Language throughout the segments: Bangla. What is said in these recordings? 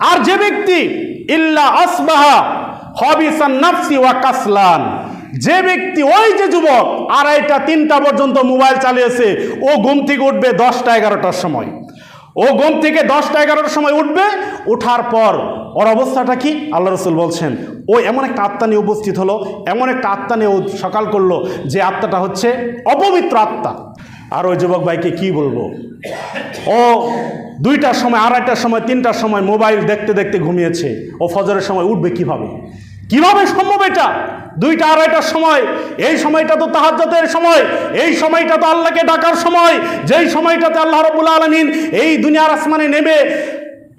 আর যে ব্যক্তি, ইল্লা আসবাহা হবিসান নাফসি ওয়া কাসলান, যে ব্যক্তি ওই যে যুবক আড়াইটা, তিনটা পর্যন্ত মোবাইল চালিয়েছে, ও ঘুম থেকে উঠবে দশটা, এগারোটার সময়। ও ঘুম থেকে দশটা, এগারোটার সময় উঠবে ওঠার পর ওর অবস্থাটা কি? আল্লাহ রসুল বলছেন, ও এমন একটা আত্মা নিয়ে উপস্থিত হলো, এমন একটা আত্মা নিয়ে সকাল করল, যে আত্মাটা হচ্ছে অপবিত্র আত্মা। আর ওই যুবক ভাইকে কি বলব? ও দুইটার সময়, আড়াইটার সময়, তিনটার সময় মোবাইল দেখতে দেখতে ঘুমিয়েছে। ও ফজরের সময় উঠবে কীভাবে? কীভাবে সম্ভব এটা? দুইটা, আড়াইটার সময়, এই সময়টা তো তাহাজের সময়, এই সময়টা তো আল্লাহকে ডাকার সময়, যেই সময়টাতে আল্লাহ রবুল্লা আলমিন এই দুনিয়ার আসমানে নেমে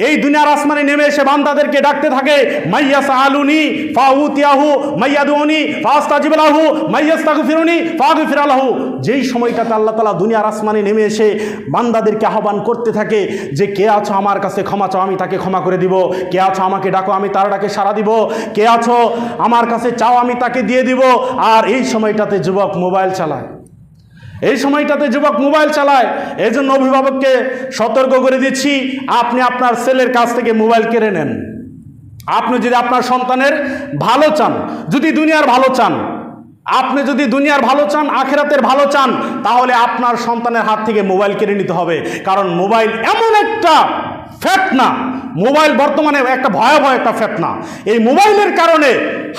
এই দুনিয়ার আসমানে নেমে এসে বান্দাদেরকে ডাকতে থাকে মাইয়াস আলুনি ফাউতিয়াহু মাইয়াদুনি ফাস্তাজিবালাহু মাইয়াস্তাগফিরুনি ফাগফিরালাহু। যেই সময়টাতে আল্লাহ তাআলা দুনিয়ার আসমানে নেমে এসে বান্দাদেরকে আহ্বান করতে থাকে যে, কে আছো আমার কাছে, ক্ষমা চাও, আমি তাকে ক্ষমা করে দিব। কে আছো আমাকে ডাকো, আমি তার ডাকে সাড়া দিব। কে আছো আমার কাছে, চাও, আমি তাকে দিয়ে দিব। আর এই সময়টাতে যুবক মোবাইল চালায়। এই সময়টাতে যুবক মোবাইল চালায়। এই জন্য অভিভাবককে সতর্ক করে দিচ্ছি, আপনি আপনার ছেলের কাছ থেকে মোবাইল কেড়ে নেন। আপনি যদি আপনার সন্তানের ভালো চান, যদি দুনিয়ার ভালো চান, আপনি যদি দুনিয়ার ভালো চান, আখেরাতের ভালো চান, তাহলে আপনার সন্তানের হাত থেকে মোবাইল কেড়ে নিতে হবে। কারণ মোবাইল এমন একটা ফেতনা, মোবাইল বর্তমানে একটা ভয়াবহ একটা ফেতনা। এই মোবাইলের কারণে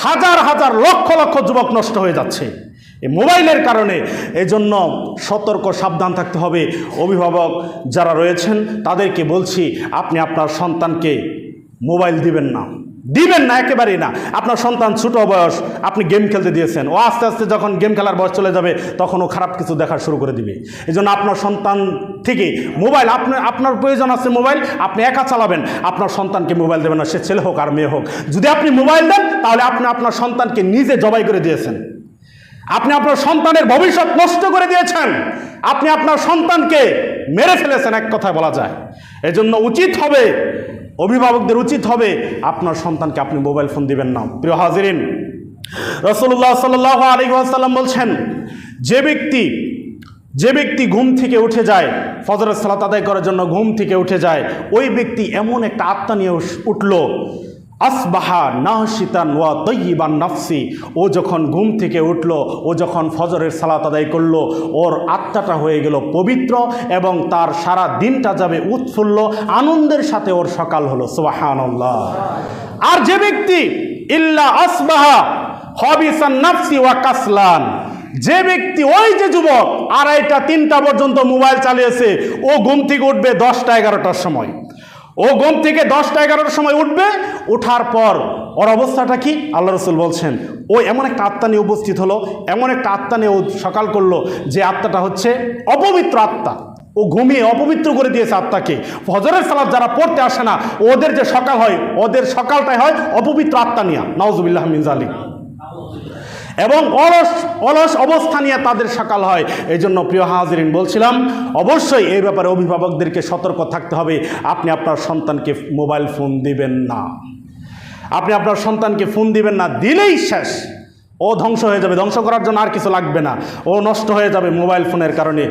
হাজার হাজার লক্ষ লক্ষ যুবক নষ্ট হয়ে যাচ্ছে। এই মোবাইলের কারণে এজন্য সতর্ক, সাবধান থাকতে হবে। অভিভাবক যারা রয়েছেন, তাদেরকে বলছি, আপনি আপনার সন্তানকে মোবাইল দিবেন না। দিবেন না, একেবারেই না। আপনার সন্তান ছোট বয়স, আপনি গেম খেলতে দিয়েছেন। ও আস্তে আস্তে যখন গেম খেলার বয়স চলে যাবে, তখন ও খারাপ কিছু দেখা শুরু করে দিবে। এই আপনার সন্তান থেকে মোবাইল আপনার আপনার প্রয়োজন আছে মোবাইল, আপনি একা চালাবেন। আপনার সন্তানকে মোবাইল দেবেন না, সে ছেলে হোক আর মেয়ে হোক। যদি আপনি মোবাইল দেন, তাহলে আপনি আপনার সন্তানকে নিজে জবাই করে দিয়েছেন। আপনি আপনার সন্তানের ভবিষ্যৎ নষ্ট করে দিয়েছেন। আপনি আপনার সন্তানকে মেরে ফেলেছেন, এক কথায় বলা যায়। এজন্য উচিত হবে, অভিভাবকদের উচিত হবে আপনার সন্তানকে আপনি মোবাইল ফোন দিবেন না। প্রিয় হাজিরিন রসুল্লাহ সাল্লাহ আলী আসাল্লাম বলছেন, যে ব্যক্তি যে ব্যক্তি ঘুম থেকে উঠে যায়, ফজরের সালাত আদায় করার জন্য ঘুম থেকে উঠে যায়, ওই ব্যক্তি এমন একটা আত্মা নিয়ে উঠল আসবাহা নাহসিতান ওয়া তৈবান নাফসি। ও যখন ঘুম থেকে উঠল, ও যখন ফজরের সালাত আদায় করল, ওর আত্মাটা হয়ে গেল পবিত্র এবং তার সারা দিনটা যাবে উৎফুল্ল, আনন্দের সাথে ওর সকাল হলো সুবাহান্লাহ আর যে ব্যক্তি, ইল্লা আসবাহা হবিসান নাফসি ওয়া কাসলান, যে ব্যক্তি ওই যে যুবক আড়াইটা, তিনটা পর্যন্ত মোবাইল চালিয়েছে, ও ঘুম থেকে উঠবে দশটা, এগারোটার সময়। ও ঘুম থেকে দশটা এগারোটার সময় উঠবে ওঠার পর ওর অবস্থাটা কি? আল্লাহ রসুল বলছেন, ও এমন একটা আত্মা নিয়ে উপস্থিত হলো, এমন একটা আত্মা নিয়ে ও সকাল করল যে আত্মাটা হচ্ছে অপবিত্র আত্মা। ও ঘুমিয়ে অপবিত্র করে দিয়েছে আত্মাকে। ফজরের সালাদ যারা পড়তে আসে না, ওদের যে সকাল হয়, ওদের সকালটাই হয় অপবিত্র আত্মা নিয়ে। নওজুবিল্লাহ মিনজালিক এবং অলস অলস অবস্থা নিয়ে তাদের সকাল হয়। এই জন্য প্রিয় হাজরিন, বলছিলাম, অবশ্যই এই ব্যাপারে অভিভাবকদেরকে সতর্ক থাকতে হবে। আপনি আপনার সন্তানকে মোবাইল ফোন দিবেন না। আপনি আপনার সন্তানকে ফোন দিবেন না, দিলেই শেষ। ও ধ্বংস হয়ে যাবে। ধ্বংস করার জন্য আর কিছু লাগবে না। ও নষ্ট হয়ে যাবে মোবাইল ফোনের কারণে।